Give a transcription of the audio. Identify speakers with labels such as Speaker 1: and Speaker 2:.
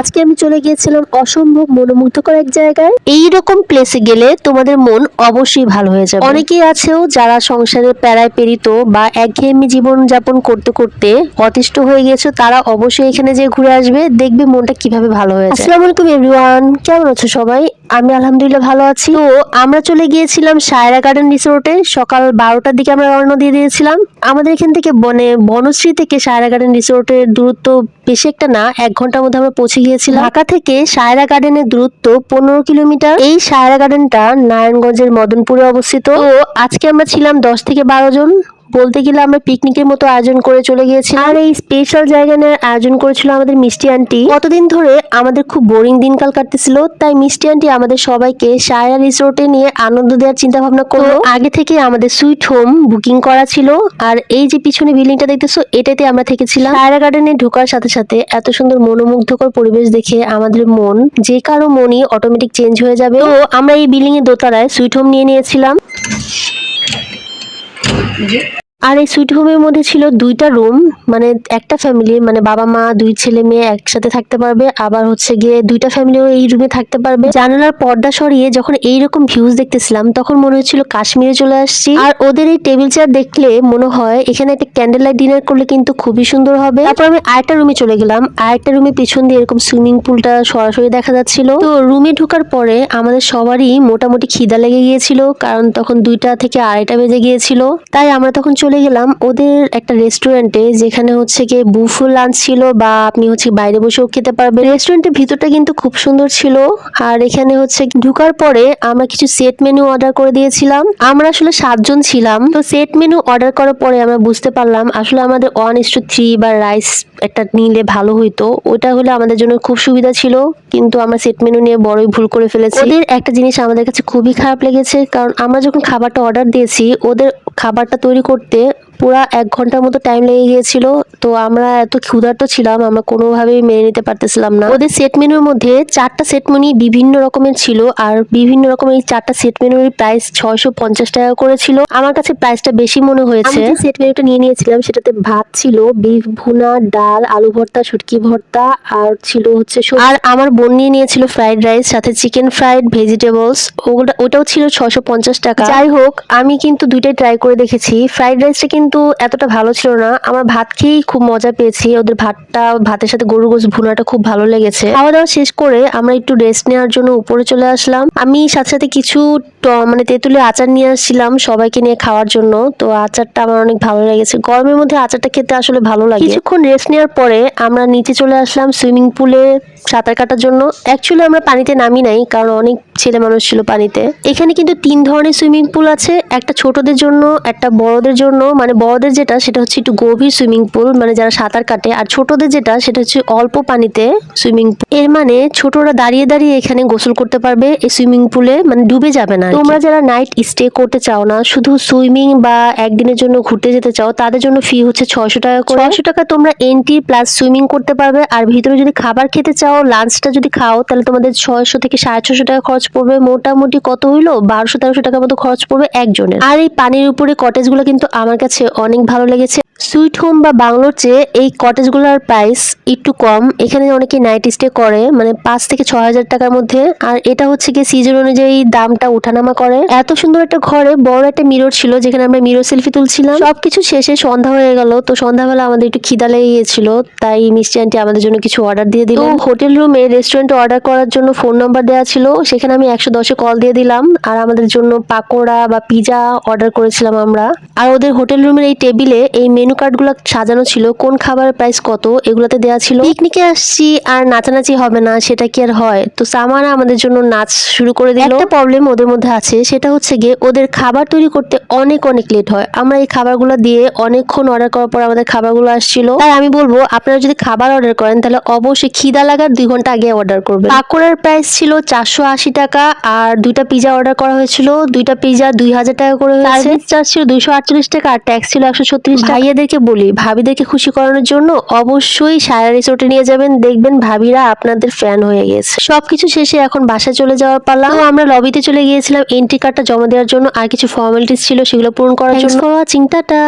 Speaker 1: আজকে আমি চলে গিয়েছিলাম অসম্ভব মনোমুগ্ধকর এক জায়গায়। এই রকম প্লেসে গেলে তোমাদের মন অবশ্যই ভালো হয়ে যাবে। অনেকেই আছেও যারা সংসারে প্যারায় পেরিত বা একঘেয়েমি জীবন যাপন করতে করতে অতিষ্ঠ হয়ে গেছো, তারা অবশ্যই এখানে যে ঘুরে আসবে, দেখবে মনটা কীভাবে ভালো হয়ে যায় আসসালামু আলাইকুম এভরিওয়ান কেমন আছো সবাই? আমি আলহামদুলিল্লাহ ভালো আছি। তো আমরা চলে গিয়েছিলাম সায়রা গার্ডেন রিসোর্টে সকাল বারোটার দিকে আমরা রওনা দিয়ে দিয়েছিলাম। আমাদের এখান থেকে বনে বনশ্রী থেকে সায়রা গার্ডেন রিসোর্টের দূরত্ব বেশি একটা না, এক ঘণ্টার মধ্যে আমরা পৌঁছে গিয়েছিলাম। ঢাকা থেকে সায়রা গার্ডেনের দূরত্ব পনেরো কিলোমিটার। এই সায়রা গার্ডেনটা নারায়ণগঞ্জের মদনপুরে অবস্থিত। ও আজকে আমরা ছিলাম দশ থেকে বারো জন। বলতে গেলে আমরা পিকনিকের মতো আয়োজন করে চলে গিয়েছি আর এই স্পেশাল জায়গা নিয়ে আয়োজন করেছিল আমাদের মিষ্টি আন্টি কতদিন ধরে আমাদের খুব বোরিং দিনকাল কাটতেছিল তাই মিষ্টি আন্টি আমাদের সবাইকে সায়রা রিসোর্টে নিয়ে আনন্দ দেওয়ার চিন্তা ভাবনা করল। আগে থেকে আমাদের সুইট হোম বুকিং করা ছিল আর এই যে পিছনে বিল্ডিংটা দেখতেছো এটাতে আমরা থেকেছিলাম। সায়রা গার্ডেনে ঢোকার সাথে সাথে এত সুন্দর মনোমুগ্ধকর পরিবেশ দেখে আমাদের মন যে কারও মনই অটোমেটিক চেঞ্জ হয়ে যাবে। তো আমরা এই বিল্ডিং এর দোতলায় সুইট হোম নিয়ে নিয়েছিলাম। আর এই সুইট হোমের মধ্যে ছিল দুইটা রুম মানে একটা ফ্যামিলি মানে বাবা মা, দুই ছেলে মেয়ে একসাথে থাকতে পারবে, আবার হচ্ছে গিয়ে দুইটা ফ্যামিলিও এই রুমে থাকতে পারবে। জানালার পর্দা সরিয়ে যখন এইরকম ভিউজ দেখতেছিলাম, তখন মনে হচ্ছিল কাশ্মীরে চলে আসছি। আর ওদের এই টেবিল চেয়ার দেখলে মনে হয় এখানে একটা ক্যান্ডেল লাইট ডিনার করলে কিন্তু খুবই সুন্দর হবে। তারপর আমি আরেকটা রুমে চলে গেলাম। আরেকটা রুমে পিছন দিয়ে এরকম সুইমিং পুলটা সরাসরি দেখা যাচ্ছিল। তো রুমে ঢোকার পরে আমাদের সবারই মোটামুটি খিদা লেগে গিয়েছিল, কারণ তখন দুইটা থেকে আড়াইটা বেজে গিয়েছিল। তাই আমরা তখন চলে গেলাম, ওদের একটা রেস্টুরেন্টে যেখানে হচ্ছে গিয়ে বুফো লাঞ্চ ছিল বা আপনি হচ্ছে বাইরে বসেও খেতে পারবেন। রেস্টুরেন্টের ভিতরটা কিন্তু খুব সুন্দর ছিল। আর এখানে হচ্ছে ঢুকার পরে আমরা কিছু সেট মেনু অর্ডার করে দিয়েছিলাম। আমরা আসলে সাতজন ছিলাম। তো সেট মেনু অর্ডার করার পরে আমরা বুঝতে পারলাম, আসলে আমাদের ওয়ান ইস টু থ্রি বা রাইস একটা নিলে ভালো হইতো। ওটা হলে আমাদের জন্য খুব সুবিধা ছিল। কিন্তু আমরা সেট মেনু নিয়ে বড়ই ভুল করে ফেলেছি। ওদের একটা জিনিস আমাদের কাছে খুবই খারাপ লেগেছে। কারণ আমরা যখন খাবারটা অর্ডার দিয়েছি, ওদের খাবারটা তৈরি করতে পুরা এক ঘণ্টার মতো টাইম লেগে গিয়েছিল তো আমরা এত ক্ষুধার্ত ছিলাম আমরা কোনোভাবেই মেনে নিতে পারতেছিলাম না। ওদের সেট মেনুর মধ্যে চারটা সেট মেনু বিভিন্ন রকমের ছিল আর বিভিন্ন রকমের এই চারটা সেট মেনুর প্রাইস ছয়শো পঞ্চাশ টাকা করে ছিল। আমার কাছে প্রাইসটা বেশি মনে হয়েছে। আমি সেট মেনুটা নিয়ে নিয়েছিলাম সেটাতে ভাত ছিল বিফ ভুনা ডাল আলু ভর্তা শুটকি ভর্তা আর ছিল হচ্ছে আর আমার বোন নিয়ে নিয়েছিল ফ্রাইড রাইস সাথে চিকেন ফ্রাইড ভেজিটেবলস ওটা ওটাও ছিল ছশো পঞ্চাশ টাকা। যাই হোক আমি কিন্তু দুইটাই ট্রাই করে দেখেছি। ফ্রাইড রাইসটা কিন্তু এতটা ভালো ছিল না। আমার ভাত খেয়েই খুব মজা পেয়েছি। ওদের ভাতটা, ভাতের সাথে গরু গোস ভুনাটা খুব ভালো লেগেছে। খাওয়া দাওয়া শেষ করে আমরা একটু রেস্ট নেওয়ার জন্য উপরে চলে আসলাম। আমি সাথে সাথে কিছু মানে তেঁতুলের আচার নিয়ে আসছিলাম সবাইকে নিয়ে খাওয়ার জন্য। তো আচারটা আমার অনেক ভালো লেগেছে। গরমের মধ্যে আচারটা খেতে আসলে ভালো লাগে। কিছুক্ষণ রেস্ট নেওয়ার পরে আমরা নিচে চলে আসলাম সুইমিং পুলে সাঁতার কাটার জন্য। অ্যাকচুয়ালি আমরা পানিতে নামি নাই, কারণ অনেক ছেলে মানুষ ছিল পানিতে। এখানে কিন্তু তিন ধরনের সুইমিং পুল আছে। একটা ছোটদের জন্য, একটা বড়দের জন্য। মানে বড়দের যেটা, সেটা হচ্ছে একটু গভীর সুইমিং পুল মানে যারা সাঁতার কাটে। আর ছোটদের যেটা, সেটা হচ্ছে অল্প পানিতে সুইমিং পুল এর মানে ছোটরা দাঁড়িয়ে দাঁড়িয়ে এখানে গোসল করতে পারবে, এই সুইমিং পুলে মানে ডুবে যাবে না তোমরা যারা নাইট স্টে করতে চাও না, শুধু সুইমিং বা একদিনের জন্য ঘুরতে যেতে চাও, তাদের জন্য ফি হচ্ছে ছয়শো টাকা করে। ছয়শো টাকা তোমরা এন্ট্রি প্লাস সুইমিং করতে পারবে, আর ভিতরে যদি খাবার খেতে চাও লাঞ্চটা যদি খাও, তাহলে তোমাদের ছয়শো থেকে সাড়ে ছশো টাকা খরচ পড়বে। মোটামুটি কত হইল? বারোশো তেরোশো টাকা মতো খরচ পড়বে একজনের। আর এই পানির উপরে কটেজগুলো কিন্তু আমার কাছে অনেক ভালো লেগেছে। সুইট হোম বা বাংলোর চেয়ে এই কটেজগুলোর প্রাইস একটু কম। এখানে অনেকে নাইট স্টে করে মানে পাঁচ থেকে ছ হাজার টাকার মধ্যে। আর এটা হচ্ছে কি সিজন অনুযায়ী দামটা ওঠানামা করে। এত সুন্দর একটা ঘরে বড় একটা মিরর ছিল, যেখানে আমরা মিরর সেলফি তুলছিলাম। সবকিছু শেষে সন্ধ্যা হয়ে গেল, তো সন্ধ্যাবেলা আমাদের একটু খিদা লেগে গিয়েছিল তাই মিষ্টি আন্টি আমাদের জন্য কিছু অর্ডার দিয়ে দিল হোটেল রুমে রেস্টুরেন্টে অর্ডার করার জন্য ফোন নাম্বার দেওয়া ছিল, সেখানে আমি একশো দশে কল দিয়ে দিলাম। আর আমাদের জন্য পাকোড়া বা পিজা অর্ডার করেছিলাম আমরা। আর ওদের হোটেল রুমের এই টেবিলে এই মেনু কার্ডগুলো সাজানো ছিল। কোন খাবারের প্রাইস কত, এগুলোতে দেওয়া ছিল। পিকনিকে আসছি আর নাচানাচি হবে না, সেটা কি আর হয়? তো সামারা আমাদের জন্য নাচ শুরু করে দিল। একটা প্রবলেম ওদের মধ্যে আছে, সেটা হচ্ছে গিয়ে ওদের খাবার তৈরি করতে অনেক অনেক লেট হয়। আমরা এই খাবারগুলো দিয়ে অনেকক্ষণ অর্ডার করার পর আমাদের খাবারগুলো আসছিল। তাই আমি বলব, আপনারা যদি খাবার অর্ডার করেন, তাহলে অবশ্যই খিদা লাগার দুই ঘণ্টা আগে অর্ডার করবেন। পাকোড়ার প্রাইস ছিল চারশো আশি টাকা আর দুইটা পিজা অর্ডার করা হয়েছিল। দুইটা পিজা দুই হাজার টাকা করে সার্ভিস চার্জ ছিল দুইশো আটচল্লিশ টাকা আর ট্যাক্স ছিল একশো ছত্রিশ ভাইয়াদেরকে বলি ভাবিদেরকে খুশি করানোর জন্য অবশ্যই সায়রা রিসোর্টে নিয়ে যাবেন। দেখবেন ভাবিরা আপনাদের ফ্যান হয়ে গেছে। সবকিছু শেষে এখন বাসা চলে যাওয়ার পালা। আমরা লবিতে চলে গিয়েছিলাম। এন্ট্রি কার্ডটা জমা দেওয়ার জন্য আর কিছু ফর্মালিটিস ছিল সেগুলো পূরণ করার জন্য। টাটা।